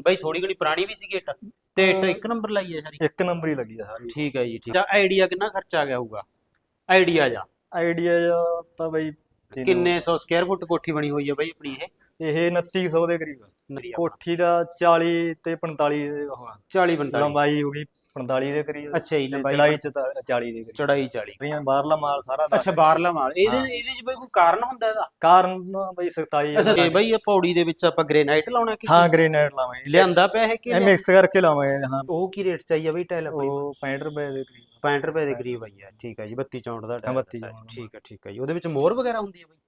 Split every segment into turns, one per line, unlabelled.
ਬਾਈ ਥੋੜੀ ਘਣੀ ਪੁਰਾਣੀ ਵੀ ਸੀਗੀ ਇੱਟ ਤੇ ਇੱਟ ਇੱਕ ਨੰਬਰ ਲਾਈ ਹੈ ਸਾਰੀ।
ਇੱਕ ਨੰਬਰ ਹੀ ਲੱਗੀ ਆ ਸਾਰੀ।
ਠੀਕ ਹੈ ਜੀ ਠੀਕ। ਹੈ ਆਈਡੀਆ ਕਿੰਨਾ ਖਰਚਾ ਆ ਗਿਆ ਹੋਊਗਾ? ਆਈਡੀਆ ਜਾ?
ਆਈਡੀਆ ਤਾਂ ਬਈ
ਕਿੰਨੇ 100 ਸਕੁਅਰ ਫੁੱਟ ਕੋਠੀ ਬਣੀ ਹੋਈ ਹੈ ਬਾਈ ਆਪਣੀ ਇਹ?
ਇਹ? 2900 ਦੇ ਕਰੀਬ ਕੋਠੀ ਦਾ 40 ਤੇ 45 ਦੇ ਉਹ ਆ।
40 45
ਲੰਬਾਈ ਹੋ ਗਈ 45 ਦੇ ਕਰੀਬ
ਅੱਛਾ ਜੀ ਲੰਬਾਈ
ਚੜਾਈ ਚ ਤਾਂ 40 ਦੇ ਕਰੀਬ।
ਚੜਾਈ 40
ਕਰੀਆਂ ਬਾਹਰਲਾ ਮਾਲ ਸਾਰਾ ਦੱਸ
ਅੱਛਾ ਬਾਹਰਲਾ ਮਾਲ। ਇਹਦੇ
ਹਾਂ।
ਇਹਦੇ ਚ ਬਾਈ ਕੋਈ ਕਾਰਨ ਹੁੰਦਾ ਇਹਦਾ?
ਕਾਰਨ ਨਾ ਬਈ 27
ਅੱਛਾ ਬਾਈ ਇਹ ਪੌੜੀ ਦੇ ਵਿੱਚ ਆਪਾਂ ਗ੍ਰੇਨਾਈਟ ਲਾਉਣਾ ਕਿ
ਹਾਂ ਗ੍ਰੇਨਾਈਟ ਲਾਵਾਂਗੇ।
ਲਿਆਂਦਾ ਪਿਆ ਹੈ ਕਿ
ਇਹ ਮਿਕਸ ਕਰਕੇ ਲਾਵਾਂਗੇ ਹਾਂ।
ਉਹ ਕੀ ਰੇਟ ਚਾਹੀਏ ਬਾਈ ਟਾਇਲ ਆਪਣੀ?
ਉਹ 65 ਰੁਪਏ ਦੇ ਕਰੀਬ।
65 ਰੁਪਏ ਦੇ ਕਰੀਬ ਆਈ ਹੈ ਠੀਕ ਹੈ ਜੀ 32 64 ਦਾ
ਹਾਂ,
ਟਾਇਲ
32
ਹੈ ਠੀਕ ਹੈ ਠੀਕ ਹੈ ਜੀ। ਉਹਦੇ ਵਿੱਚ ਮੋਹਰ ਵਗੈਰਾ ਹੁੰਦੀ ਹੈ ਬਾਈ?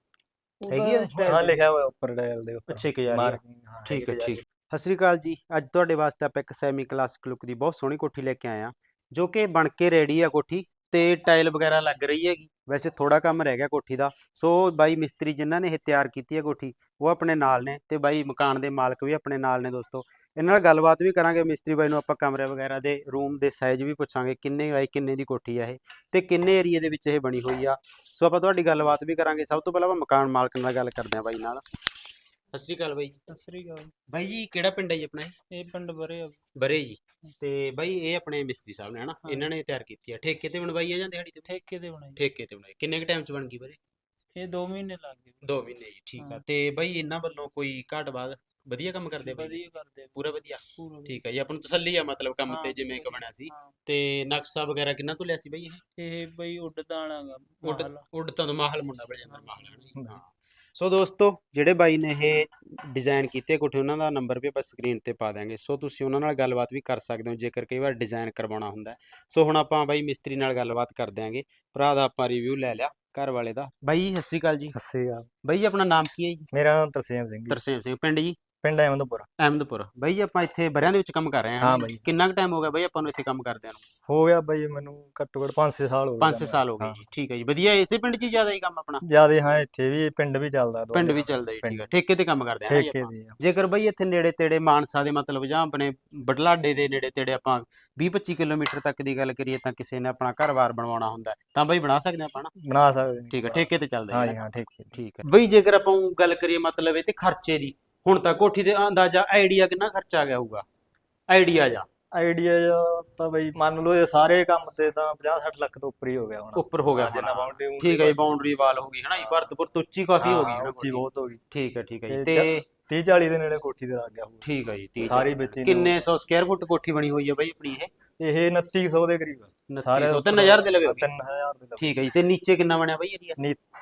ਹੈਗੀ
ਹਾਂ
ਟਾਇਲ?
ਲਿਖਿਆ ਹੋਇਆ ਉੱਪਰ ਟਾਇਲ ਦੇ ਉੱਪਰ।
ਅੱਛਾ 1000
ਮਾਰਕਿੰਗ ਹਾਂ
ਠੀਕ ਹੈ ਠੀਕ। ਸਤਿ ਸ੍ਰੀ ਅਕਾਲ ਜੀ। ਅੱਜ ਤੁਹਾਡੇ ਵਾਸਤੇ ਆਪਾਂ ਇੱਕ ਸੈਮੀ ਕਲਾਸਿਕ ਲੁੱਕ ਦੀ ਬਹੁਤ ਸੋਹਣੀ ਕੋਠੀ ਲੈ ਕੇ ਆਏ ਆ ਜੋ ਕਿ ਬਣ ਕੇ ਰੈਡੀ ਆ ਕੋਠੀ ਤੇ ਟਾਈਲ ਵਗੈਰਾ ਲੱਗ ਰਹੀ ਹੈਗੀ। ਵੈਸੇ ਥੋੜਾ ਕੰਮ ਰਹਿ ਗਿਆ ਕੋਠੀ ਦਾ। ਸੋ ਬਾਈ ਮਿਸਤਰੀ ਜਿਨ੍ਹਾਂ ਨੇ ਇਹ ਤਿਆਰ ਕੀਤੀ ਹੈ ਕੋਠੀ, ਉਹ ਆਪਣੇ ਨਾਲ ਨੇ ਤੇ ਬਾਈ ਮਕਾਨ ਦੇ ਮਾਲਕ ਵੀ ਆਪਣੇ ਨਾਲ ਨੇ ਦੋਸਤੋ। ਇਹਨਾਂ ਨਾਲ ਗੱਲਬਾਤ ਵੀ ਕਰਾਂਗੇ, ਮਿਸਤਰੀ ਬਾਈ ਨੂੰ ਆਪਾਂ ਕਮਰੇ ਵਗੈਰਾ ਦੇ ਰੂਮ ਦੇ ਸਾਈਜ਼ ਵੀ ਪੁੱਛਾਂਗੇ, ਕਿੰਨੇ ਬਾਈ ਕਿੰਨੇ ਦੀ ਕੋਠੀ ਆ ਇਹ ਤੇ ਕਿੰਨੇ ਏਰੀਏ ਦੇ ਵਿੱਚ ਇਹ ਬਣੀ ਹੋਈ ਆ। ਸੋ ਆਪਾਂ ਤੁਹਾਡੀ ਗੱਲਬਾਤ ਵੀ ਕਰਾਂਗੇ। ਸਭ ਤੋਂ ਪਹਿਲਾਂ ਆਪਾਂ ਮਕਾਨ ਮਾਲਕ ਨਾਲ ਗੱਲ ਕਰਦੇ ਹਾਂ ਬਾਈ ਨਾਲ। ਸਤਿ ਸ੍ਰੀ ਅਕਾਲ ਬਾਈ
ਸਤਿ ਸ੍ਰੀ ਅਕਾਲ।
ਬਾਈ ਜੀ ਕਿਹੜਾ ਪਿੰਡ ਹੈ ਜੀ ਆਪਣਾ ਇਹ?
ਇਹ ਪਿੰਡ ਬਰੇ ਆ।
ਬਰੇ ਜੀ। ਤੇ ਬਾਈ ਇਹ ਆਪਣੇ ਮਿਸਤਰੀ ਸਾਹਿਬ ਨੇ ਹਨਾ?
ਹਾਂ।
ਇਹਨਾਂ ਨੇ ਤਿਆਰ ਕੀਤੀ ਆ। ਠੇਕੇ ਤੇ ਬਣਵਾਈ ਆ ਜਾਂ ਦਿਹਾੜੀ ਤੇ?
ਠੇਕੇ ਤੇ ਬਣਾਈ।
ਠੇਕੇ ਤੇ ਬਣਾਈ। ਕਿੰਨੇ ਕ ਟਾਈਮ ਚ ਬਣ ਗਈ ਬਰੇ?
ਇਹ 2 ਮਹੀਨੇ ਲੱਗ ਗਏ।
2 ਮਹੀਨੇ ਜੀ ਠੀਕ ਆ।
ਹਾਂ।
ਤੇ ਬਾਈ ਇਹਨਾਂ ਵੱਲੋਂ ਕੋਈ ਘਾਟ ਬਾਅਦ ਵਧੀਆ ਕੰਮ ਕਰਦੇ ਬਾਈ
ਵਧੀਆ? ਕਰਦੇ ਆ,
ਪੂਰਾ ਵਧੀਆ?
ਪੂਰਾ ਵਧੀਆ।
ਠੀਕ ਆ ਜੀ ਆਪਾਂ ਨੂੰ ਤਸੱਲੀ ਆ ਮਤਲਬ ਕੰਮ
ਹਾਂ,
ਤੇ ਜਿਵੇਂ ਕ ਬਣਿਆ ਸੀ।
ਹਾਂ।
ਤੇ ਨਕਸ਼ਾ ਵਗੈਰਾ ਕਿੰਨਾ ਤੋਂ ਲਿਆ ਸੀ ਬਾਈ ਇਹ?
ਇਹ ਬਈ ਉੱਡਦਾ ਆਣਾਗਾ
ਉੱਡ
ਮਹਲ।
ਉੱਡ ਤਾਂ ਮਾਹਲ ਮੁੰਡਾ ਜਾਂਦਾ
ਹਾਂ,
ਮਾਹਲ ਜੀ।
ਹਾਂ।
ਸੋ ਦੋਸਤੋ ਜਿਹੜੇ ਬਾਈ ਨੇ ਇਹ ਡਿਜ਼ਾਈਨ ਕੀਤੇ ਕੋਠੇ ਉਹਨਾਂ ਦਾ ਨੰਬਰ ਵੀ ਆਪਾਂ ਸਕਰੀਨ ਤੇ ਪਾ ਦਾਂਗੇ ਸੋ ਤੁਸੀਂ ਉਹਨਾਂ ਨਾਲ ਗੱਲਬਾਤ ਵੀ ਕਰ ਸਕਦੇ ਹੋ ਜੇਕਰ ਕਈ ਵਾਰ ਡਿਜ਼ਾਈਨ ਕਰਵਾਉਣਾ ਹੁੰਦਾ। ਸੋ ਹੁਣ ਆਪਾਂ ਬਾਈ ਮਿਸਤਰੀ ਨਾਲ ਗੱਲਬਾਤ ਕਰ ਦਿਆਂਗੇ। ਭਰਾ ਦਾ ਆਪਾਂ ਰਿਵਿਊ ਲੈ ਲਿਆ ਘਰ ਵਾਲੇ ਦਾ। ਬਾਈ ਸਤਿ ਸ਼੍ਰੀ ਅਕਾਲ ਜੀ।
ਸਤਿ ਸ੍ਰੀ ਅਕਾਲ।
ਬਾਈ ਆਪਣਾ ਨਾਮ ਕੀ ਹੈ ਜੀ?
ਮੇਰਾ ਨਾਮ ਤਰਸੇਮ ਸਿੰਘ ਜੀ।
ਤਰਸੇਮ ਸਿੰਘ ਪਿੰਡ ਜੀ?
ਪਿੰਡ ਅਹਿਮਦਪੁਰ।
ਅਹਿਮਦਪੁਰ। ਬਾਈ ਆਪਾਂ ਇੱਥੇ ਬਰਿਆਂ ਦੇ ਵਿੱਚ ਕੰਮ ਕਰ ਰਹੇ ਹਾਂ
ਹਾਂ ਬਾਈ।
ਕਿੰਨਾ ਕੁ ਟਾਈਮ ਹੋ ਗਿਆ ਬਾਈ ਆਪਾਂ ਨੂੰ ਇੱਥੇ ਕੰਮ ਕਰਦਿਆਂ ਨੂੰ?
ਹੋ ਗਿਆ ਬਈ ਮੈਨੂੰ ਘੱਟੋ ਘੱਟ 5-6 ਸਾਲ ਹੋ ਗਏ
5-6 ਸਾਲ ਹੋ ਗਏ ਜੀ। ਠੀਕ ਹੈ ਜੀ। ਵਧੀਆ ਇਸੇ ਪਿੰਡ 'ਚ ਹੀ ਜ਼ਿਆਦਾ ਹੀ ਕੰਮ ਆਪਣਾ?
ਜਿਆਦੇ ਹਾਂ ਇੱਥੇ ਵੀ ਪਿੰਡ ਵੀ ਚੱਲਦਾ ਦੋ
ਪਿੰਡ ਵੀ। ਚੱਲਦਾ ਜੀ ਠੀਕ। ਹੈ। ਠੇਕੇ ਤੇ ਕੰਮ ਕਰਦੇ ਹਾਂ ਜੀ
ਠੇਕੇ
ਆਪਾਂ।
ਦੀ ਆ।
ਜੇਕਰ ਬਈ ਇੱਥੇ ਨੇੜੇ ਤੇੜੇ ਮਾਨਸਾ ਦੇ ਮਤਲਬ ਜਾਂ ਆਪਣੇ ਬਟਲਾਡੇ ਦੇ ਨੇੜੇ ਤੇੜੇ ਆਪਾਂ 20-25 ਕਿਲੋਮੀਟਰ ਤੱਕ ਦੀ ਗੱਲ ਕਰੀਏ ਤਾਂ ਕਿਸੇ ਨੇ ਆਪਣਾ ਘਰ-ਬਾਰ ਬਣਵਾਉਣਾ ਹੁੰਦਾ ਹੈ, ਤਾਂ ਬਈ ਬਣਾ ਸਕਦੇ ਆਪਾਂ ਨਾ?
ਬਣਾ ਸਕਦੇ ਨੇ।
ਠੀਕ ਹੈ ਠੇਕੇ ਤੇ ਚੱਲਦਾ
ਹਾਂ
ਜੀ
ਹਾਂ ਠੇਕੇ
ਠੀਕ ਹੈ। ਬਈ ਜੇਕਰ ਆਪਾਂ ਊਂ ਗੱਲ ਕਰੀਏ ਮਤਲਬ ਇਹ ਤੇ ਖਰਚੇ ਦੀ ਹੁਣ ਤਾਂ ਕੋਠੀ ਦੇ ਅੰਦਾਜ਼ਾ ਆਈਡੀਆ ਕਿੰਨਾ ਖਰਚਾ ਗਿਆ ਹੋਊਗਾ? ਆਈਡੀਆ ਜਾ।
ਆਈਡੀਆ ਤਾਂ ਬਈ ਮੰਨ ਲਓ ਇਹ ਸਾਰੇ ਕੰਮ ਤੇ ਤਾਂ 50-60 ਲੱਖ ਤੋਂ ਉੱਪਰ ਹੀ ਹੋ ਗਿਆ ਹੁਣ।
ਉੱਪਰ ਹੋ ਗਿਆ
ਜਿੰਨਾ। ਬਾਉਂਡਰੀ
ਠੀਕ ਹੈ ਜੀ ਬਾਉਂਡਰੀ ਵਾਲ ਹੋ ਗਈ ਹਨਾ ਜੀ? ਭਰਤਪੁਰ ਤੋਂ ਉੱਚੀ ਕਾਫੀ ਹੋ ਗਈ।
ਉੱਚੀ। ਬਹੁਤ ਹੋ ਗਈ।
ਠੀਕ ਹੈ ਠੀਕ ਹੈ ਜੀ।
ਤੇ
ਤੇ
30-40 ਦੇ ਨੇੜੇ ਕੋਠੀ ਦੇ ਲੱਗ ਗਿਆ ਹੋਊ।
ਠੀਕ ਹੈ ਜੀ 30
ਸਾਰੀ ਵਿੱਚ
ਕਿੰਨੇ 100 ਸਕੁਅਰ ਫੁੱਟ ਕੋਠੀ ਬਣੀ ਹੋਈ ਹੈ ਬਈ ਆਪਣੀ ਇਹ?
ਇਹ 2900 ਦੇ ਕਰੀਬ
2900 3000 ਦੇ ਲਵੇ ਹੋਗੀ।
3000 ਦੇ ਲਵੇ।
ਠੀਕ ਹੈ ਜੀ ਤੇ ਨੀਚੇ ਕਿੰਨਾ ਬਣਿਆ ਬਈ ਏਰੀਆ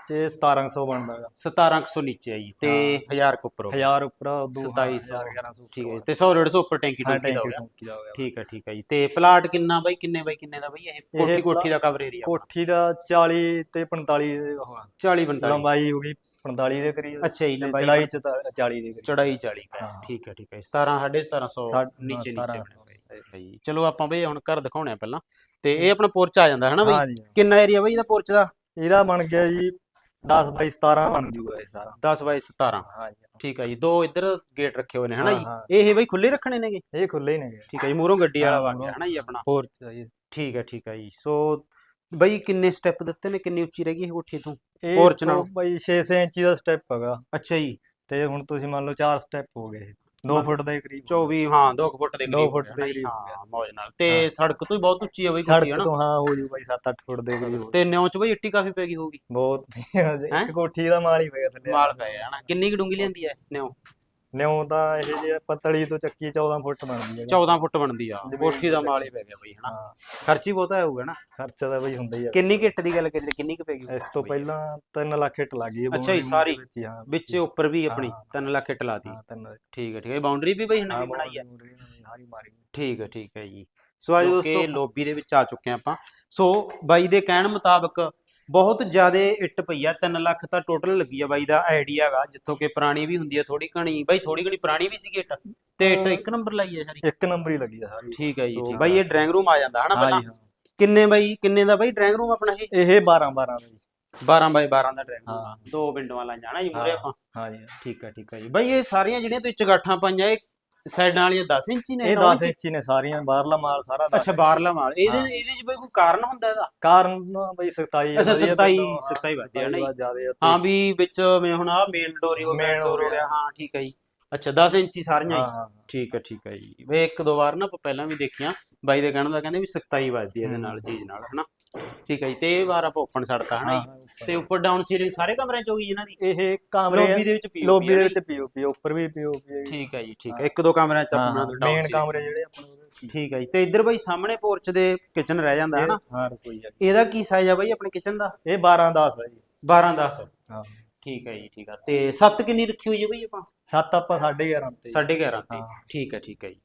ਨੀਚੇ 1700 ਬਣਦਾ ਹੈਗਾ।
1700 ਨੀਚੇ ਹੈ ਜੀ ਤੇ 1000 ਕੁ ਉੱਪਰ। ਹੋ ਗਿਆ।
1000 ਉੱਪਰ ਉਦੋਂ
2700
1100
ਠੀਕ ਹੈ ਤੇ 100 150 ਉੱਪਰ ਟੈਂਕੀ ਟੂਕੀ ਦਾ ਹੋ ਗਿਆ। ਠੀਕ ਹੈ ਠੀਕ ਹੈ ਜੀ ਤੇ ਪਲਾਟ ਕਿੰਨਾ ਬਈ ਕਿੰਨੇ ਬਈ ਕਿੰਨੇ ਦਾ ਬਈ? ਇਹ ਕੋਠੀ ਕੋਠੀ ਦਾ ਕਵਰ ਏਰੀਆ
ਕੋਠੀ ਦਾ 40 ਤੇ 45 ਦੇ ਉਹ ਆ।
40 45
ਲੰਬਾਈ ਹੋ ਗਈ 45 ਦੇ ਕਰੀਬ।
ਅੱਛਾ ਜੀ
ਤੇ
ਲੰਬਾਈ
ਚੜਾਈ ਚ ਤਾਂ 40 ਦੇ ਕਰੀਬ।
ਚੜਾਈ 40 ਹੈ
ਹਾਂ।
ਠੀਕ ਹੈ ਠੀਕ ਹੈ। 17 1750
ਸਾਢੇ-
ਨੀਚੇ ਨੀਚੇ
1700
ਬਣਿਆ ਹੋਇਆ ਜੀ। ਚਲੋ ਆਪਾਂ ਬਈ ਹੁਣ ਘਰ ਦਿਖਾਉਣੇ ਆ ਪਹਿਲਾਂ। ਤੇ ਇਹ ਆਪਣਾ ਪੋਰਚ ਆ ਜਾਂਦਾ ਹੈ ਨਾ ਬਈ? ਕਿੰਨਾ ਏਰੀਆ ਬਈ ਇਹਦਾ ਪੋਰਚ ਦਾ?
ਇਹਦਾ ਬਣ ਗਿਆ ਜੀ 10 ਬਾਈ 17 ਬਣ ਜੂਗਾ ਇਹ ਸਾਰਾ।
10 ਬਾਈ 17
ਹਾਂ ਜੀ।
ਠੀਕ ਹੈ ਜੀ ਦੋ ਇੱਧਰ ਗੇਟ ਰੱਖੇ ਹੋਏ ਨੇ ਹਨਾ
ਹਾਂ,
ਜੀ। ਇਹ ਬਈ ਖੁੱਲੇ ਰੱਖਣੇ ਨੇਗੇ?
ਇਹ ਖੁੱਲੇ ਹੀ ਨੇ
ਠੀਕ ਹੈ ਜੀ ਮੂਹਰੋਂ ਗੱਡੀ ਵਾਲਾ ਵਾ ਗਿਆ। ਹਨਾ ਜੀ ਆਪਣਾ?
ਹੋਰ ਚਾਹੀਏ
ਠੀਕ ਹੈ ਠੀਕ ਹੈ ਜੀ। ਸੋ ਬਈ ਕਿੰਨੇ ਸਟੈਪ ਦਿੱਤੇ ਨੇ ਕਿੰਨੀ ਉੱਚੀ ਰਹਿ ਗਈ ਇਹ ਕੋਠੀ ਤੋਂ
ਇਹ
ਨਾਲ।
ਤੋਂ ਬਾਈ 6 ਇੰਚੀ ਦਾ ਸਟੈਪ ਹੈਗਾ।
ਅੱਛਾ ਜੀ।
ਤੇ ਹੁਣ ਤੁਸੀਂ ਮੰਨ ਲਓ 4 ਸਟੈਪ ਹੋ ਗਏ 2
ਮੰਨ-
ਫੁੱਟ ਦੇ ਕਰੀਬ
24 ਹਾਂ 2 ਫੁੱਟ ਦੇ ਕਰੀਬ
ਫੁੱਟ
ਹੋ
ਦੇ
ਜੀ,
ਕਰੀਬ ਹੋ
ਮੌਜ ਨਾਲ। ਤੇ। ਸੜਕ ਤੋਂ ਹੀ ਬਹੁਤ ਉੱਚੀ ਹੈ ਬਈ ਕੋਠੀ
ਸੜਕ
ਹਨਾ?
ਤੋਂ ਹਾਂ ਹੋ ਜੂ ਬਾਈ 7-8 ਫੁੱਟ ਦੇ ਕਰੀਬ
ਤੇ ਨਿਉ ਚ ਬਈ ਇੱਟੀ ਕਾਫੀ ਪੈ ਗਈ ਹੋਊਗੀ।
ਬਹੁਤ
ਹੈਂ?
ਇੱਕ ਕੋਠੀ ਦਾ ਮਾਲ ਹੀ ਪਿਆ ਥੱਲੇ।
ਮਾਲ ਪੈ ਗਿਆ ਹਨਾ? ਕਿੰਨੀ ਕੁ ਡੂੰਗੀ ਲੈਂਦੀ ਹੈ ਨਿਉ?
ਨਿਉ ਤਾਂ ਇਹ ਜੇ ਪਤਲੀ ਤੋਂ ਚੱਕੀ 14 ਫੁੱਟ ਬਣਦੀ ਹੈ
14 ਫੁੱਟ ਬਣਦੀ ਆ। ਕੋਠੀ ਦਾ ਮਾਲ ਹੀ ਪੈ ਗਿਆ ਬਈ ਹਨਾ?
ਹਾਂ।
ਖਰਚੀ ਬਹੁਤਾ ਹੋਊਗਾ ਨਾ।
ਖਰਚਾ ਤਾਂ ਬਈ ਹੁੰਦਾ ਹੀ ਆ।
ਕਿੰਨੀ ਕਿੱਟ ਦੀ ਗੱਲ ਕਰੀਏ ਕਿੰਨੀ ਕੁ ਪੈ ਗਈ?
ਇਸ ਤੋਂ ਪਹਿਲਾਂ 3 ਲੱਖ ਹਿੱਟ ਲੱਗ ਗਈ
ਅੱਛਾ ਜੀ, ਸਾਰੀ?
ਵਿੱਚ ਹੀ, ਹਾਂ।
ਉੱਪਰ ਵੀ ਆਪਣੀ
ਹਾਂ।
3 ਲੱਖ ਇੱਟ ਲਾਤੀ।
ਹਾਂ
ਠੀਕ ਹੈ ਠੀਕ ਹੈ। ਬਾਉਂਡਰੀ ਵੀ ਬਈ
ਹਾਂ
ਨਵੀਂ ਬਣਾਈ ਹੈ ਠੀਕ ਹੈ ਠੀਕ ਹੈ ਜੀ। ਸੋ ਅੱਜ
ਦੋਸਤੋ-
ਦੋਸਤੋ ਲੋਬੀ ਦੇ ਵਿੱਚ ਆ ਚੁੱਕੇ ਹਾਂ ਆਪਾਂ। ਸੋ ਬਾਈ ਦੇ ਕਹਿਣ ਮੁਤਾਬਕ ਬਹੁਤ ਜ਼ਿਆਦਾ ਇੱਟ ਪਈ ਆ 3 ਲੱਖ ਤਾਂ ਟੋਟਲ ਲੱਗੀ ਆ ਬਾਈ ਦਾ ਆਈਡੀਆ ਹੈਗਾ ਜਿੱਥੋਂ ਕਿ ਪੁਰਾਣੀ ਵੀ ਹੁੰਦੀ ਹੈ ਥੋੜੀ ਘਣੀ ਬਾਈ ਥੋੜੀ ਘਣੀ ਪੁਰਾਣੀ ਵੀ ਸੀਗੀ ਇੱਟ? ਤੇ ਇੱਟ ਇੱਕ ਨੰਬਰ ਲਾਈ ਹੈ ਸਾਰੀ?
ਇੱਕ ਨੰਬਰ ਹੀ ਲੱਗੀ ਆ ਸਾਰੀ।
ਠੀਕ ਹੈ ਜੀ ਠੀਕ ਬਾਈ ਇਹ ਡਰਾਇੰਗ ਰੂਮ ਆ ਜਾਂਦਾ ਹਨਾ ਪਹਿਲਾਂ ਕਿੰਨੇ ਬਾਈ ਕਿੰਨੇ ਦਾ ਬਾਈ ਡਰਾਇੰਗ ਰੂਮ ਆਪਣਾ ਇਹ?
ਇਹ 12 12 ਦਾ ਜੀ।
12 ਬਾਈ 12 ਦਾ ਡਰਾਇੰਗ ਰੂਮ। ਦੋ ਵਿੰਡੋਆਂ ਲਾਈਆਂ ਨਾ ਜੀ ਮੂਰੇ। ਆਪਾਂ।
ਹਾਂ ਜੀ।
ਠੀਕ ਹੈ ਠੀਕ ਹੈ ਜੀ। ਬਾਈ ਇਹ ਸਾਰੀਆਂ ਜਿਹੜੀਆਂ ਤੁਸੀਂ ਚਗਾਠਾਂ ਪਾਈਆਂ ਇਹ ਸਾਈਡਾਂ ਵਾਲੀਆਂ 10 ਇੰਚੀ ਨੇ
ਇਹ
ਨੌ
10
ਇੰਚੀ?
ਨੇ ਸਾਰੀਆਂ ਬਾਹਰਲਾ ਮਾਲ ਸਾਰਾ
ਅੱਛਾ ਬਾਹਰਲਾ ਮਾਲ। ਇਹਦੇ। ਇਹਦੇ ਚ ਬਾਈ ਕੋਈ ਕਾਰਨ ਹੁੰਦਾ ਇਹਦਾ?
ਕਾਰਨ ਬਈ 27
ਅੱਛਾ,
ਵਧੀਆ
27
ਤੋਂ, ਹਾਂ,
27 ਵੱਧਿਆ ਨਾ ਜੀ।
ਜ਼ਿਆਦੇ ਆ
ਹਾਂ ਵੀ ਵਿੱਚ ਮੈਂ ਹੁਣ ਆ ਮੇਨ ਡੋਰੀ ਹੋ
Main
ਮੇਨ ਡੋਰ
ਹੋ
ਗਿਆ। ਹਾਂ ਠੀਕ ਹੈ ਜੀ। ਅੱਛਾ 10 ਇੰਚੀ ਸਾਰੀਆਂ
ਹਾਂ।
ਠੀਕ ਹੈ ਠੀਕ ਹੈ ਜੀ। ਵੇ ਇੱਕ ਦੋ ਵਾਰ ਨਾ ਆਪਾਂ ਪਹਿਲਾਂ ਵੀ ਦੇਖੀਆਂ। ਬਾਈ ਦੇ ਕਹਿਣ ਦਾ ਕਹਿੰਦੇ ਵੀ ਸਖਤਾਈ ਵੱਜਦੀ ਹੈ ਇਹਦੇ ਨਾਲ ਚੀਜ਼ ਨਾਲ ਹਨਾ? ਠੀਕ ਹੈ ਜੀ ਤੇ ਇਹ ਵਾਰ ਆਪਾਂ ਓਪਨ ਛੱਡਤਾ ਹਨਾ ਜੀ। ਤੇ ਉੱਪਰ ਡਾਊਨ ਸੀਲਿੰਗ ਸਾਰੇ ਕਮਰਿਆਂ ਚ ਹੋ ਗਈ ਇਹਨਾਂ ਦੀ?
ਇਹ ਕਮਰੇ
ਲੌਬੀ ਦੇ ਵਿੱਚ POP
ਲੌਬੀ ਦੇ ਵਿੱਚ ਪੀਓਪੀ ਉੱਪਰ ਵੀ ਪੀਓਪੀ ਹੈ।
ਠੀਕ ਹੈ ਜੀ ਠੀਕ ਹੈ। ਇੱਕ ਦੋ ਕਮਰਿਆਂ ਚ ਆਪਣਾ
ਮੇਨ ਕਮਰੇ ਜਿਹੜੇ ਆਪਣੇ
ਠੀਕ ਹੈ ਜੀ ਤੇ ਇੱਧਰ ਬਾਈ ਸਾਹਮਣੇ ਪੋਰਚ ਦੇ ਕਿਚਨ ਰਹਿ ਜਾਂਦਾ ਹਨਾ?
ਹਾਂ ਕੋਈ
ਇਹਦਾ ਕੀ ਸਾਈਜ਼ ਆ ਬਾਈ ਆਪਣੇ ਕਿਚਨ ਦਾ?
ਇਹ 12 10 ਹੈ ਜੀ।
12 10
ਹਾਂ।
ਠੀਕ ਹੈ ਜੀ ਠੀਕ ਆ। ਤੇ ਸੱਤ ਕਿੰਨੀ ਰੱਖੀ ਹੋਈ ਹੈ ਬਈ ਆਪਾਂ?
ਸੱਤ ਆਪਾਂ 11.5 ਤੇ।
11.5 ਤੇ। ਠੀਕ ਹੈ ਠੀਕ ਹੈ ਜੀ।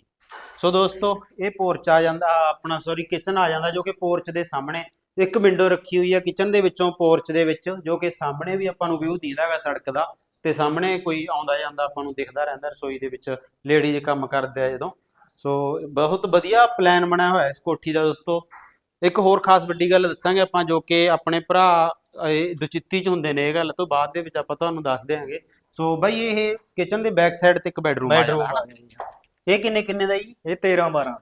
ਸੋ ਦੋਸਤੋ ਇਹ ਪੋਰਚ ਆ ਜਾਂਦਾ ਆਪਣਾ ਸੌਰੀ ਕਿਚਨ ਆ ਜਾਂਦਾ ਜੋ ਕਿ ਪੋਰਚ ਦੇ ਸਾਹਮਣੇ। ਇੱਕ ਵਿੰਡੋ ਰੱਖੀ ਹੋਈ ਹੈ ਕਿਚਨ ਦੇ ਵਿੱਚੋਂ ਪੋਰਚ ਦੇ ਵਿੱਚ ਜੋ ਕਿ ਸਾਹਮਣੇ ਵੀ ਆਪਾਂ ਨੂੰ ਵਿਊ ਦਿਖਦਾ ਹੈਗਾ ਸੜਕ ਦਾ। ਤੇ ਸਾਹਮਣੇ ਕੋਈ ਆਉਂਦਾ ਜਾਂਦਾ ਆਪਾਂ ਨੂੰ ਦਿਖਦਾ ਰਹਿੰਦਾ ਰਸੋਈ ਦੇ ਵਿੱਚ ਲੇਡੀਜ਼ ਕੰਮ ਕਰਦੇ ਆ ਜਦੋਂ। ਸੋ ਬਹੁਤ ਵਧੀਆ ਪਲਾਨ ਬਣਿਆ ਹੋਇਆ ਇਸ ਕੋਠੀ ਦਾ ਦੋਸਤੋ। ਇੱਕ ਹੋਰ ਖਾਸ ਵੱਡੀ ਗੱਲ ਦੱਸਾਂਗੇ ਆਪਾਂ ਜੋ ਕਿ ਆਪਣੇ ਭਰਾ ਦੁਚਿੱਤੀ ਚ ਹੁੰਦੇ ਨੇ ਇਹ ਗੱਲ ਤੋਂ ਬਾਅਦ ਦੇ ਵਿੱਚ ਆਪਾਂ ਤੁਹਾਨੂੰ ਦੱਸ ਦਿਆਂਗੇ। ਸੋ ਬਾਈ ਇਹ ਕਿਚਨ ਦੇ ਬੈਕ ਸਾਈਡ ਤੇ ਇੱਕ ਬੈਡਰੂਮ ਆ
ਬੈਡਰੂਮ?
ਇਹ ਕਿੰਨੇ ਕਿੰਨੇ ਦਾ ਜੀ?
ਇਹ 13 12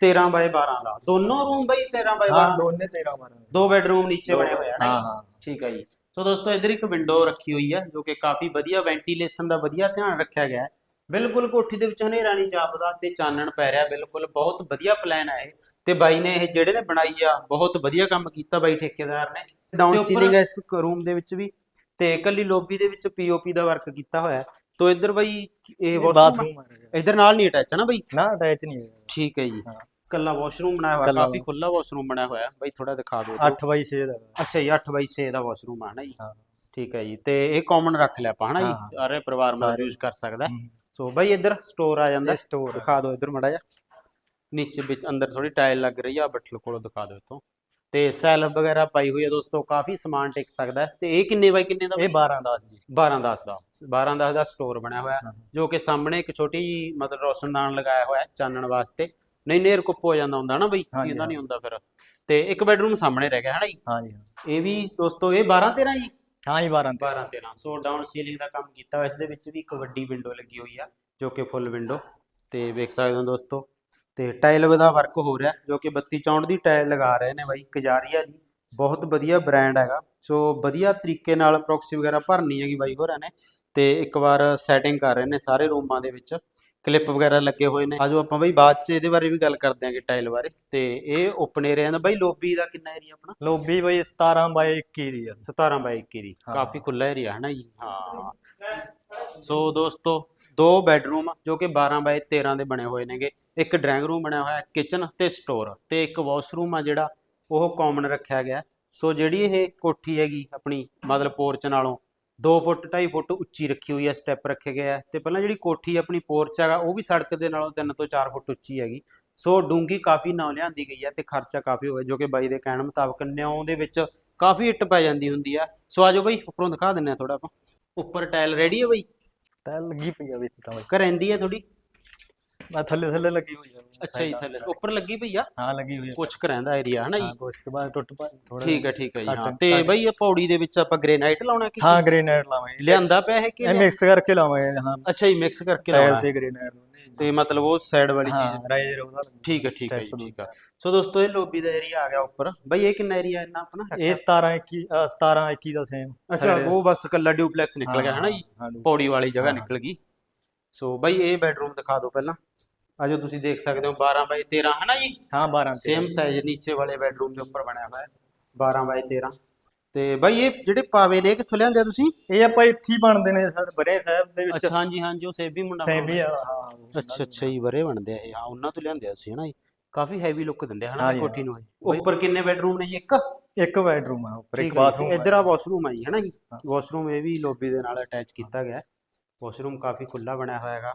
13 ਬਾਏ 12 ਦਾ। ਦੋਨੋਂ ਰੂਮ ਬਾਈ 13 ਬਾਏ
ਹਾਂ
12
ਦੋਨੇ 13 12
ਦੋ। ਬੈਡਰੂਮ ਨੀਚੇ ਬਣੇ ਹੋਏ ਆ ਨਾ
ਹਾਂ
ਜੀ?
ਹਾਂ
ਠੀਕ ਹੈ ਜੀ। ਸੋ ਦੋਸਤੋ ਇਧਰ ਇੱਕ ਵਿੰਡੋ ਰੱਖੀ ਹੋਈ ਹੈ ਜੋ ਕਿ ਕਾਫੀ ਵਧੀਆ ਵੈਂਟੀਲੇਸ਼ਨ ਦਾ ਵਧੀਆ ਧਿਆਨ ਰੱਖਿਆ ਗਿਆ ਹੈ। ਬਿਲਕੁਲ ਕੋਠੀ ਦੇ ਵਿੱਚ ਹਨੇਰਾ ਨਹੀਂ ਜਾਪਦਾ ਤੇ ਚਾਨਣ ਪੈ ਰਿਹਾ ਬਿਲਕੁਲ ਬਹੁਤ ਵਧੀਆ ਪਲਾਨ ਹੈ ਇਹ। ਤੇ ਬਾਈ ਨੇ ਇਹ ਜਿਹੜੇ ਨੇ ਬਣਾਈ ਆ ਬਹੁਤ ਵਧੀਆ ਕੰਮ ਕੀਤਾ ਬਾਈ ਠੇਕੇਦਾਰ ਨੇ। ਡਾਊਨ ਸੀਲਿੰਗ ਹੈ ਇਸ ਰੂਮ ਦੇ ਵਿੱਚ ਵੀ। ਤੇ ਇਕੱਲੀ ਲੋਬੀ ਦੇ ਵਿੱਚ ਪੀਓਪੀ ਦਾ ਵਰਕ ਕੀਤਾ ਹੋਇਆ ਹੈ ਤੋ ਇਧਰ ਬਾਈ ਇਹ ਵਾਸ਼ਰੂਮ
ਬਾਥਰੂਮ ਆ। ਰਿਹਾ।
ਇਧਰ ਨਾਲ ਨਹੀਂ ਅਟੈਚ ਹੈ ਨਾ ਬਾਈ?
ਨਾ ਅਟੈਚ ਨਹੀਂ ਹੋਇਆ
ਠੀਕ ਹੈ ਜੀ।
ਹਾਂ।
ਕੱਲਾ ਵਾਸ਼ਰੂਮ ਬਣਾਇਆ ਹੋਇਆ
ਕੱਲਾ
ਕਾਫੀ ਖੁੱਲਾ ਵਾਸ਼ਰੂਮ ਬਣਾਇਆ ਹੋਇਆ। ਬਾਈ ਥੋੜਾ ਦਿਖਾ ਦਿਓ
8 ਬਾਈ 6 ਦਾ
ਅੱਛਾ ਜੀ 8 ਬਾਈ 6 ਦਾ ਵਾਸ਼ਰੂਮ ਆ ਨਾ ਜੀ?
ਹਾਂ।
ਠੀਕ ਹੈ ਜੀ। ਤੇ ਇਹ ਕਾਮਨ ਰੱਖ ਲਿਆ ਆਪਾਂ ਹਨਾ ਜੀ?
ਹਾਂ,
ਸਾਰੇ ਪਰਿਵਾਰ ਮਤਲਬ
ਸਾਰੇ।
ਯੂਜ਼ ਕਰ ਸਕਦਾ ਹੈ। ਸੋ ਬਾਈ ਇੱਧਰ ਸਟੋਰ ਆ ਜਾਂਦਾ।
ਆ।
ਦਿਖਾ ਦਿਓ ਇੱਧਰ ਮੜਾ ਜਾ ਨੀਚੇ ਵਿੱਚ ਅੰਦਰ ਥੋੜੀ ਟਾਇਲ ਲੱਗ ਰਹੀ ਆ। ਬੱਠਲ ਕੋਲੋਂ ਦਿਖਾ ਦਿਓ ਇੱਥੋਂ। ਤੇ ਸੈਲਫ ਵਗੈਰਾ ਪਾਈ ਹੋਈ ਹੈ ਦੋਸਤੋ ਕਾਫੀ ਸਮਾਨ ਟਿਕ ਸਕਦਾ ਹੈ। ਤੇ ਇਹ ਕਿੰਨੇ ਬਾਈ ਕਿੰਨੇ ਦਾ?
ਇਹ 12 10 ਜੀ।
12 10 ਦਾ। 12 10 ਦਾ ਸਟੋਰ ਬਣਿਆ ਹੋਇਆ ਹੈ। ਜੋ ਕਿ ਸਾਹਮਣੇ ਇੱਕ ਛੋਟੀ ਜਿਹੀ ਮਤਲਬ ਰੋਸ਼ਨਦਾਨ ਲਗਾਇਆ ਹੋਇਆ ਹੈ ਚਾਨਣ ਵਾਸਤੇ। ਨਹੀਂ ਨੇਰ ਕੁੱਪ ਹੋ ਜਾਂਦਾ ਹੁੰਦਾ ਨਾ ਬਈ
ਹਾਂਜੀ,
ਇਹਦਾ ਨਹੀਂ। ਹੁੰਦਾ ਫਿਰ। ਤੇ ਇੱਕ ਬੈਡਰੂਮ ਸਾਹਮਣੇ ਰਹਿ ਗਿਆ ਹੈ ਨਾ ਜੀ?
ਹਾਂ ਜੀ।
ਇਹ ਵੀ ਦੋਸਤੋ ਇਹ 12 13 ਜੀ?
ਹਾਂ ਜੀ 12 ਤੇ
12 13 ਸੋ ਡਾਊਨ ਸੀਲਿੰਗ ਦਾ ਕੰਮ ਕੀਤਾ ਹੋਇਆ ਇਸ ਦੇ ਵਿੱਚ ਵੀ ਇੱਕ ਵੱਡੀ ਵਿੰਡੋ ਲੱਗੀ ਹੋਈ ਆ ਜੋ ਕਿ ਫੁੱਲ ਵਿੰਡੋ ਤੇ ਵੇਖ ਸਕਦੇ ਹੋ ਦੋਸਤੋ ਤੇ ਟਾਇਲ ਦਾ ਵਰਕ ਹੋ ਰਿਹਾ ਜੋ ਕਿ 32 64 ਦੀ ਟਾਇਲ ਲਗਾ ਰਹੇ ਨੇ ਬਾਈ ਕਜਾਰੀਆ ਦੀ ਬਹੁਤ ਵਧੀਆ ਬ੍ਰਾਂਡ ਹੈਗਾ। ਸੋ ਵਧੀਆ ਤਰੀਕੇ ਨਾਲ ਪ੍ਰੋਕਸੀ ਵਗੈਰਾ ਭਰਨੀ ਹੈਗੀ ਬਾਈ ਹੋਰਾਂ ਨੇ ਤੇ ਇੱਕ ਵਾਰ ਸੈਟਿੰਗ ਕਰ ਰਹੇ ਨੇ ਸਾਰੇ ਰੂਮਾਂ ਦੇ ਵਿੱਚ। ਕਲਿੱਪ ਵਗੈਰਾ ਲੱਗੇ ਹੋਏ ਨੇ। ਆਜੋ ਆਪਾਂ ਬਾਈ ਬਾਅਦ ਚ ਇਹਦੇ ਬਾਰੇ ਵੀ ਗੱਲ ਕਰਦੇ ਆਂਗੇ ਟਾਇਲ ਬਾਰੇ। ਤੇ ਇਹ ਓਪਨ ਏਰੀਆ ਦਾ ਬਾਈ ਲੋਬੀ ਦਾ ਕਿੰਨਾ ਏਰੀਆ ਆਪਣਾ?
ਲੋਬੀ ਬਾਈ 17 ਬਾਈ 21 ਦੀ ਆ।
17 ਬਾਈ 21 ਦੀ। ਕਾਫੀ ਖੁੱਲਾ ਏਰੀਆ ਹੈ ਨਾ ਜੀ? ਹਾਂ। ਸੋ ਦੋਸਤੋ, ਦੋ ਬੈਡਰੂਮ ਜੋ ਕਿ 12 ਬਾਈ 13 ਦੇ ਬਣੇ ਹੋਏ ਨੇਗੇ। ਇੱਕ ਡਰਾਇੰਗ ਰੂਮ ਬਣਿਆ ਹੋਇਆ ਕਿਚਨ ਤੇ ਸਟੋਰ ਤੇ ਇੱਕ ਵਾਸ਼ਰੂਮ ਆ ਜਿਹੜਾ, ਉਹ ਕਾਮਨ ਰੱਖਿਆ ਗਿਆ। ਸੋ ਜਿਹੜੀ ਇਹ ਕੋਠੀ ਹੈਗੀ ਆਪਣੀ ਮਤਲਬ ਪੋਰਚ ਨਾਲੋਂ 2 ਫੁੱਟ 2.5 ਫੁੱਟ ਉੱਚੀ ਰੱਖੀ ਹੋਈ ਹੈ ਸਟੈਪ ਰੱਖੇ ਗਏ ਹੈ ਤੇ ਪਹਿਲਾਂ ਜਿਹੜੀ ਕੋਠੀ ਆਪਣੀ ਪੋਰਚ ਹੈਗਾ ਉਹ ਵੀ ਸੜਕ ਦੇ ਨਾਲੋਂ 3 ਤੋਂ 4 ਫੁੱਟ ਉੱਚੀ ਹੈਗੀ। ਸੋ ਡੂੰਗੀ ਕਾਫੀ ਨਾ ਲਿਆਂਦੀ ਗਈ ਹੈ ਤੇ ਖਰਚਾ ਕਾਫੀ ਹੋਇਆ, ਜੋ ਕਿ ਬਾਈ ਦੇ ਕਹਿਣ ਮੁਤਾਬਕ ਨਿਉਂ ਦੇ ਵਿੱਚ ਕਾਫੀ ਇੱਟ ਪੈ ਜਾਂਦੀ ਹੁੰਦੀ ਆ। ਸੋ ਆਜੋ ਬਾਈ, ਉੱਪਰੋਂ ਦਿਖਾ ਦਿੰਨੇ ਆ ਥੋੜਾ ਆਪਾਂ। ਉੱਪਰ ਟਾਇਲ ਰੈਡੀ ਹੈ ਬਾਈ?
ਤਾਂ ਲੱਗੀ ਪਈ ਆ ਵਿੱਚ ਤਾਂ ਬਾਈ।
ਕਰੈਂਦੀ ਹੈ ਥੋੜੀ
ਮੈਂ ਥੱਲੇ ਥੱਲੇ ਲੱਗੀ ਹੋਈ ਆ।
ਅੱਛਾ ਜੀ ਥੱਲੇ। ਉੱਪਰ ਲੱਗੀ ਪਈ ਆ?
ਹਾਂ ਲੱਗੀ ਹੋਈ ਆ।
ਕੁਛ ਕਰੈਂਦਾ ਏਰੀਆ ਹਨਾ ਜੀ?
ਹਾਂ ਕੁਛ ਕੁ ਬਾਅਦ ਟੁੱਟ ਪਾ ਥੋੜਾ
ਠੀਕ ਹੈ ਠੀਕ ਹੈ ਜੀ ਹਾਂ। ਤੇ ਬਾਈ ਇਹ ਪੌੜੀ ਦੇ ਵਿੱਚ ਆਪਾਂ ਗ੍ਰੇਨਾਈਟ ਲਾਉਣਾ ਕਿ
ਹਾਂ ਗ੍ਰੇਨਾਈਟ ਲਾਵਾਂਗੇ।
ਲਿਆਂਦਾ ਪਿਆ ਹੈ ਕਿ
ਇਹ ਮਿਕਸ ਕਰਕੇ ਲਾਵਾਂਗੇ ਹਾਂ।
ਅੱਛਾ ਜੀ ਮਿਕਸ ਕਰਕੇ
ਟਾਇਲ
ਲਾਉਣਾ।
ਤੇ
ਹੈ।
ਗ੍ਰੇਨਾਈਟ
ਤੇ ਮਤਲਬ ਉਹ ਸਾਈਡ ਵਾਲੀ ਚੀਜ਼
ਹਾਂ। ਰਾਈਜ਼ਰ ਉਹਦਾ
ਠੀਕ ਹੈ ਠੀਕ ਹੈ ਜੀ ਠੀਕ ਹੈ। ਸੋ ਦੋਸਤੋ ਇਹ ਲੋਬੀ ਦਾ ਏਰੀਆ ਆ ਗਿਆ ਉੱਪਰ। ਬਾਈ ਇਹ ਕਿੰਨਾ ਏਰੀਆ ਇੰਨਾ ਆਪਣਾ
ਇਹ 17 21 ਅ, 17 21 ਦਾ ਸੇਮ
ਅੱਛਾ ਉਹ ਬਸ ਕੱਲਾ ਡਿਊਪਲੈਕਸ ਨਿਕਲ ਗਿਆ ਹਨਾ ਜੀ? ਪੌੜੀ ਵਾਲੀ ਜਗ੍ਹਾ
ਹਾਂ।
ਨਿਕਲ ਗਈ। ਸੋ ਬਾਈ ਇਹ ਬੈਡਰੂਮ ਦਿਖਾ ਦਿਓ ਪਹਿਲਾਂ। ਆਜੋ ਤੁਸੀਂ ਦੇਖ ਸਕਦੇ ਹੋ 12 ਬਾਈ 13 ਹਨਾ ਜੀ?
ਹਾਂ 12
ਸੇਮ ਸਾਈਜ਼ ਨੀਚੇ ਵਾਲੇ ਬੈਡਰੂਮ ਦੇ ਉੱਪਰ ਬਣਿਆ ਹੋਇਆ ਹੈ। 12 ਬਾਈ 13 ਤੇ ਬਾਈ ਇਹ ਜਿਹੜੇ ਪਾਵੇ ਨੇ ਕਿੱਥੋਂ ਲਿਆਂਦੇ ਆ ਤੁਸੀਂ?
ਇਹ ਆਪਾਂ ਇੱਥੇ ਹੀ ਬਣਦੇ ਨੇ ਸਾਡੇ ਬਰੇ ਸਾਹਿਬ ਦੇ ਵਿੱਚ।
ਅੱਛਾ ਹਾਂਜੀ ਹਾਂਜੀ ਉਹ ਸੇਬੀ ਮੁੰਡਾ ਬਣਾਉਂਦਾ।
ਆ ਹਾਂ
ਅੱਛਾ ਅੱਛਾ ਜੀ ਬਰੇ ਬਣਦੇ ਆ ਇਹ। ਹਾਂ ਉਹਨਾਂ ਤੋਂ ਲਿਆਂਦੇ ਆ ਤੁਸੀਂ ਹਨਾ ਜੀ। ਕਾਫੀ ਹੈਵੀ ਲੁੱਕ ਦਿੰਦੇ ਆ ਹਨਾ ਕੋਠੀ ਨੂੰ ਇਹ। ਉੱਪਰ ਕਿੰਨੇ ਬੈਡਰੂਮ ਨੇ ਜੀ ਇੱਕ?
ਇੱਕ ਬੈਡਰੂਮ ਆ ਉੱਪਰ ਇੱਕ ਬਾਥਰੂਮ
ਇੱਧਰ ਆ ਵਾਸ਼ਰੂਮ ਆ ਜੀ ਹਨਾ ਜੀ।
ਹਾਂ।
ਵਾਸ਼ਰੂਮ ਇਹ ਵੀ ਲੋਬੀ ਦੇ ਨਾਲ ਅਟੈਚ ਕੀਤਾ ਗਿਆ। ਵਾਸ਼ਰੂਮ ਕਾਫੀ ਖੁੱਲਾ ਬਣਿਆ ਹੋਇਆ ਹੈਗਾ।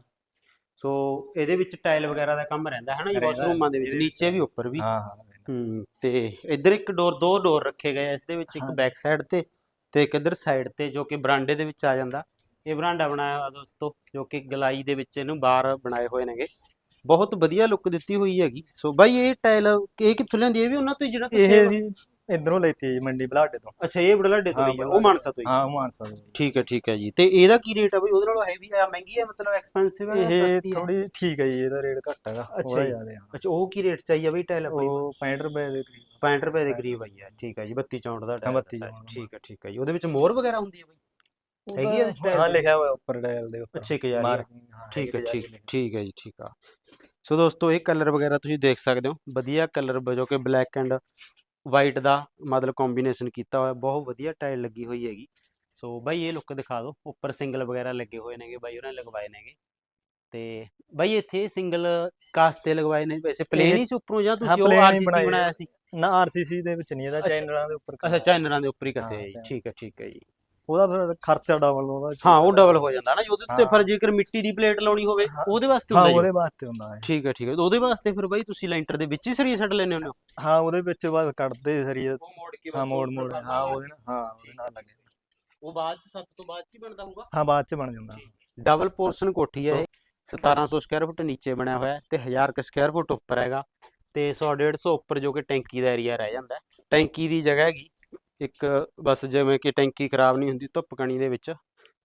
ਸੋ ਇਹਦੇ ਵਿੱਚ ਟਾਇਲ ਵਗੈਰਾ ਦਾ ਕੰਮ ਰਹਿੰਦਾ ਹੈ ਨਾ ਜੀ ਵਾਸ਼ਰੂਮਾਂ ਦੇ ਵਿੱਚ। ਨੀਚੇ ਵੀ ਉੱਪਰ ਵੀ।
ਹਾਂ ਹਾਂ।
ਹੂੰ। ਤੇ ਇੱਧਰ ਇੱਕ ਡੋਰ ਦੋ ਡੋਰ ਰੱਖੇ ਗਏ ਆ ਇਸ ਦੇ ਵਿੱਚ ਇੱਕ। ਬੈਕ ਸਾਈਡ ਤੇ ਤੇ ਇੱਕ ਇੱਧਰ ਸਾਈਡ ਤੇ ਜੋ ਕਿ ਬਰਾਂਡੇ ਦੇ ਵਿੱਚ ਆ ਜਾਂਦਾ। ਇਹ ਬਰਾਂਡਾ ਬਣਾਇਆ ਹੋਇਆ ਦੋਸਤੋ ਜੋ ਕਿ ਗਲਾਈ ਦੇ ਵਿੱਚ ਇਹਨੂੰ ਬਾਹਰ ਬਣਾਏ ਹੋਏ ਨੇਗੇ। ਬਹੁਤ ਵਧੀਆ ਲੁੱਕ ਦਿੱਤੀ ਹੋਈ ਹੈਗੀ। ਸੋ ਬਾਈ ਇਹ ਟਾਇਲ ਇਹ ਕਿੱਥੋਂ ਲਿਆਂਦੀ? ਇਹ ਵੀ ਉਹਨਾਂ ਤੋਂ ਹੀ ਜਿਹੜਾ ਤੁਸੀਂ
ਇਹ ਜੀ ਇਧਰੋਂ ਲੈਤੀ ਜੀ ਮੰਡੀ ਬਲਾਡੇ ਤੋਂ।
ਅੱਛਾ ਇਹ ਬੜਲਾਡੇ ਤੋਂ
ਹਾਂ,
ਲਈ ਆ? ਉਹ। ਮਾਨਸਾ ਤੋਂ ਹੀ?
ਹਾਂ ਮਾਨਸਾ ਤੋਂ
ਠੀਕ ਹੈ ਠੀਕ ਹੈ ਜੀ। ਤੇ ਇਹਦਾ ਕੀ ਰੇਟ ਆ ਬਈ? ਉਹਦੇ ਨਾਲੋਂ ਹੈਵੀ ਆ ਮਹਿੰਗੀ ਆ? ਮਤਲਬ ਐਕਸਪੈਂਸਿਵ ਹੈ ਜਾਂ
ਇਹ
ਸਸਤੀ ਹੈ
ਥੋੜੀ ਠੀਕ ਹੈ ਜੀ ਇਹਦਾ ਰੇਟ ਘੱਟ ਹੈਗਾ।
ਅੱਛਾ ਜੀ।
ਜ਼ਿਆਦਾ ਹਾਂ
ਅੱਛਾ ਉਹ ਕੀ ਰੇਟ ਚਾਹੀਏ ਬਈ? ਟਾਇਲ ਆਪਣੀ
ਉਹ 65 ਰੁਪਏ ਦੇ ਕਰੀਬ।
65 ਰੁਪਏ ਦੇ ਕਰੀਬ ਆਈ ਹੈ ਠੀਕ ਹੈ ਜੀ 32 64 ਦਾ
ਹਾਂ,
ਟਾਇਲ
32
size,
ਚੌਂਹਠ।
ਠੀਕ ਹੈ ਠੀਕ ਹੈ ਜੀ। ਉਹਦੇ ਵਿੱਚ ਮੋਹਰ ਵਗੈਰਾ ਹੁੰਦੀ ਹੈ ਬਈ? ਹੈਗੀ ਆ style
ਹਾਂ
ਦੀ?
ਲਿਖਿਆ ਹੋਇਆ ਉੱਪਰ ਟਾਇਲ ਦੇ ਉੱਪਰ।
ਅੱਛਾ ਇੱਕ ਹਜ਼ਾਰ ਹੀ ਆ।
ਮਾਰਕਿੰਗ ਹਾਂ
ਠੀਕ ਹੈ ਠੀਕ। ਠੀਕ ਹੈ ਜੀ ਠੀਕ ਆ। ਸੋ ਦੋਸਤੋ ਇਹ ਕਲਰ ਵਗੈਰਾ ਤੁਸੀਂ ਦੇਖ ਸਕਦੇ ਹੋ। ਵਧੀਆ ਕਲਰ ਜੋ ਕਿ ਬਲੈਕ ਐਂਡ ਵਾਈਟ ਦਾ ਮਤਲਬ ਕੰਬੀਨੇਸ਼ਨ ਕੀਤਾ ਹੋਇਆ ਬਹੁਤ ਵਧੀਆ ਟਾਈਲ ਲੱਗੀ ਹੋਈ ਹੈਗੀ ਸੋ ਬਾਈ ਇਹ ਲੁੱਕ ਦਿਖਾ ਦਿਓ ਉੱਪਰ ਸਿੰਗਲ ਵਗੈਰਾ ਲੱਗੇ ਹੋਏ ਨੇਗੇ ਬਾਈ ਉਹਨਾਂ ਨੇ ਲਗਵਾਏ ਨੇਗੇ ਤੇ ਬਾਈ ਇੱਥੇ ਸਿੰਗਲ ਕਾਸਤੇ ਲਗਵਾਏ ਨੇ ਵੈਸੇ ਪਲੇਨ ਹੀ ਸੀ ਉੱਪਰੋਂ ਜਾਂ ਤੁਸੀਂ ਉਹ ਆਰਸੀਸੀ ਬਣਾਇਆ ਸੀ
ਨਾ ਆਰਸੀਸੀ ਦੇ ਵਿੱਚ ਨਹੀਂ ਇਹਦਾ। ਚੈਨਲਾਂ ਦੇ ਉੱਪਰ
ਅੱਛਾ। ਚਾਈਨਰਾਂ ਦੇ ਉੱਪਰ ਹੀ ਕੱਸਿਆ
ਹਾਂ।
ਠੀਕ ਹੈ ਠੀਕ ਹੈ ਜੀ
ਉਹਦਾ ਫਿਰ ਖਰਚਾ ਡਬਲ ਉਹਦਾ
ਹਾਂ ਉਹ ਡਬਲ ਹੋ ਜਾਂਦਾ ਨਾ ਜੀ, ਉਹਦੇ ਉੱਤੇ
ਹਾਂ।
ਫਿਰ ਜੇਕਰ ਮਿੱਟੀ ਦੀ ਪਲੇਟ ਲਾਉਣੀ ਹੋਵੇ
ਹਾਂ।
ਉਹਦੇ ਵਾਸਤੇ
ਹਾਂ
ਹੁੰਦਾ ਜੀ।
ਉਹਦੇ ਵਾਸਤੇ ਹੁੰਦਾ ਹੈ।
ਠੀਕ ਹੈ ਠੀਕ ਹੈ। ਉਹਦੇ ਵਾਸਤੇ ਫਿਰ ਬਾਈ ਤੁਸੀਂ ਲੈਂਟਰ ਦੇ ਵਿੱਚ ਹੀ ਸਰੀਏ ਛੱਡ ਲੈਂਦੇ ਹੁੰਦੇ ਹੋ?
ਹਾਂ ਉਹਦੇ ਵਿੱਚ ਬਾਅਦ ਕੱਢਦੇ ਸਰੀਏ
ਉਹ ਮੋੜ ਕੇ
ਹਾਂ ਮੋੜ ਮੋੜ। ਹਾਂ ਉਹਦੇ ਨਾਲ ਹਾਂ ਉਹਦੇ ਨਾਲ ਲੱਗੇ
ਉਹ ਬਾਅਦ ਚ ਸੱਤ ਤੋਂ ਬਾਅਦ ਚ ਹੀ ਬਣਦਾ ਹੋਊਗਾ?
ਹਾਂ ਬਾਅਦ ਚ ਬਣ ਜਾਂਦਾ।
ਡਬਲ ਪੋਰਸ਼ਨ ਕੋਠੀ ਹੈ ਇਹ। 1700 ਸਕੁਅਰ ਫੁੱਟ ਨੀਚੇ ਬਣਿਆ ਹੋਇਆ ਹੈ ਤੇ 1000 ਕ ਸਕੁਅਰ ਫੁੱਟ ਉੱਪਰ ਹੈਗਾ। ਤੇ 100 150 ਉੱਪਰ ਜੋ ਕਿ ਟੈਂਕੀ ਦਾ ਏਰੀਆ ਰਹਿ ਜਾਂਦਾ ਹੈ। ਟੈਂਕੀ ਦੀ ਜਗ੍ਹਾ ਹੈਗੀ ਇੱਕ ਬਸ ਜਿਵੇਂ ਕਿ ਟੈਂਕੀ ਖਰਾਬ ਨਹੀਂ ਹੁੰਦੀ ਧੁੱਪ ਕਣੀ ਦੇ ਵਿੱਚ।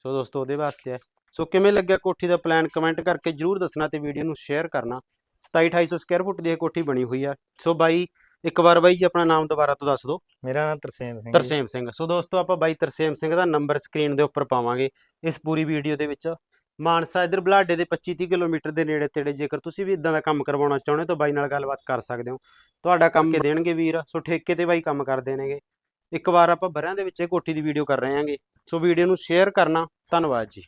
ਸੋ ਦੋਸਤੋ ਉਹਦੇ ਵਾਸਤੇ ਹੈ ਸੋ ਕਿਵੇਂ ਲੱਗਿਆ ਕੋਠੀ ਦਾ ਪਲਾਨ? ਕਮੈਂਟ ਕਰਕੇ ਜਰੂਰ ਦੱਸਣਾ ਤੇ ਵੀਡੀਓ ਨੂੰ ਸ਼ੇਅਰ ਕਰਨਾ। 27 2800 ਸਕੁਅਰ ਫੁੱਟ ਦੀ ਇਹ ਕੋਠੀ ਬਣੀ ਹੋਈ ਆ। ਸੋ ਬਾਈ ਇੱਕ ਵਾਰ ਬਾਈ ਜੀ ਆਪਣਾ ਨਾਮ ਦੁਬਾਰਾ ਤੋਂ ਦੱਸ ਦਿਓ।
ਮੇਰਾ ਨਾਮ ਤਰਸੇਮ ਸਿੰਘ।
ਤਰਸੇਮ ਸਿੰਘ। ਸੋ ਦੋਸਤੋ ਆਪਾਂ ਬਾਈ ਤਰਸੇਮ ਸਿੰਘ ਦਾ ਨੰਬਰ ਸਕਰੀਨ ਦੇ ਉੱਪਰ ਪਾਵਾਂਗੇ ਇਸ ਪੂਰੀ ਵੀਡੀਓ ਦੇ ਵਿੱਚ। ਮਾਨਸਾ ਇਧਰ ਬਲਾਡੇ ਦੇ 25 30 ਕਿਲੋਮੀਟਰ ਦੇ ਨੇੜੇ ਤੇੜੇ ਜੇਕਰ ਤੁਸੀਂ ਵੀ ਇਦਾਂ ਦਾ ਕੰਮ ਕਰਵਾਉਣਾ ਚਾਹੁੰਦੇ ਹੋ ਤਾਂ ਬਾਈ ਨਾਲ ਗੱਲਬਾਤ ਕਰ ਸਕਦੇ ਹੋ। ਤੁਹਾਡਾ ਕੰਮ ਕੇ ਦੇਣਗੇ ਵੀਰ। ਸੋ ਠੇਕੇ ਤੇ ਬਾਈ ਕੰਮ ਕਰਦੇ ਨੇਗੇ। ਇੱਕ ਵਾਰ ਆਪਾਂ ਬਰਿਆਂ ਦੇ ਵਿੱਚ ਇਹ ਕੋਠੀ ਦੀ ਵੀਡੀਓ ਕਰ ਰਹੇ ਹਾਂਗੇ। ਸੋ ਵੀਡੀਓ ਨੂੰ ਸ਼ੇਅਰ ਕਰਨਾ। ਧੰਨਵਾਦ ਜੀ।